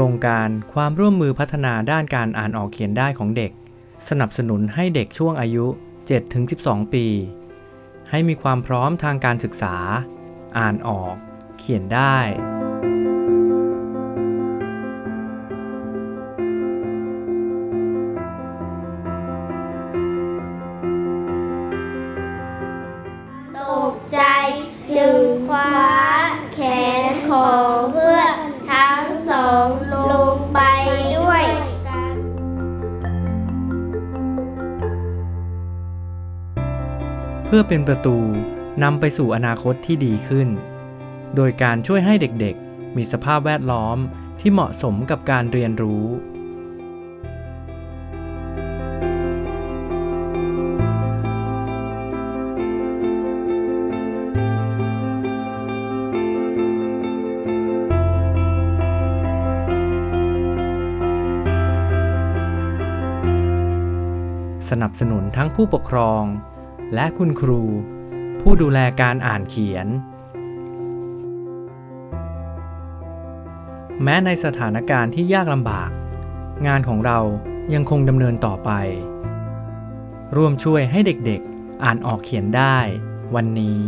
รงการความร่วมมือพัฒนาด้านการอ่านออกเขียนได้ของเด็ก สนับสนุนให้เด็กช่วงอายุ 7-12 ปี ให้มีความพร้อมทางการศึกษา อ่านออก เขียนได้ ตกใจจึง พื่อเป็นประตูนำไปสู่อนาคตที่ดีขึ้น โดยการช่วยให้เด็กๆ มีสภาพแวดล้อมที่เหมาะสมกับการเรียนรู้ สนับสนุนทั้งผู้ปกครอง และคุณครู ผู้ดูแลการอ่านเขียน แม้ในสถานการณ์ที่ยากลำบาก งานของเรายังคงดำเนินต่อไป ร่วมช่วยให้เด็กๆอ่านออกเขียนได้ วันนี้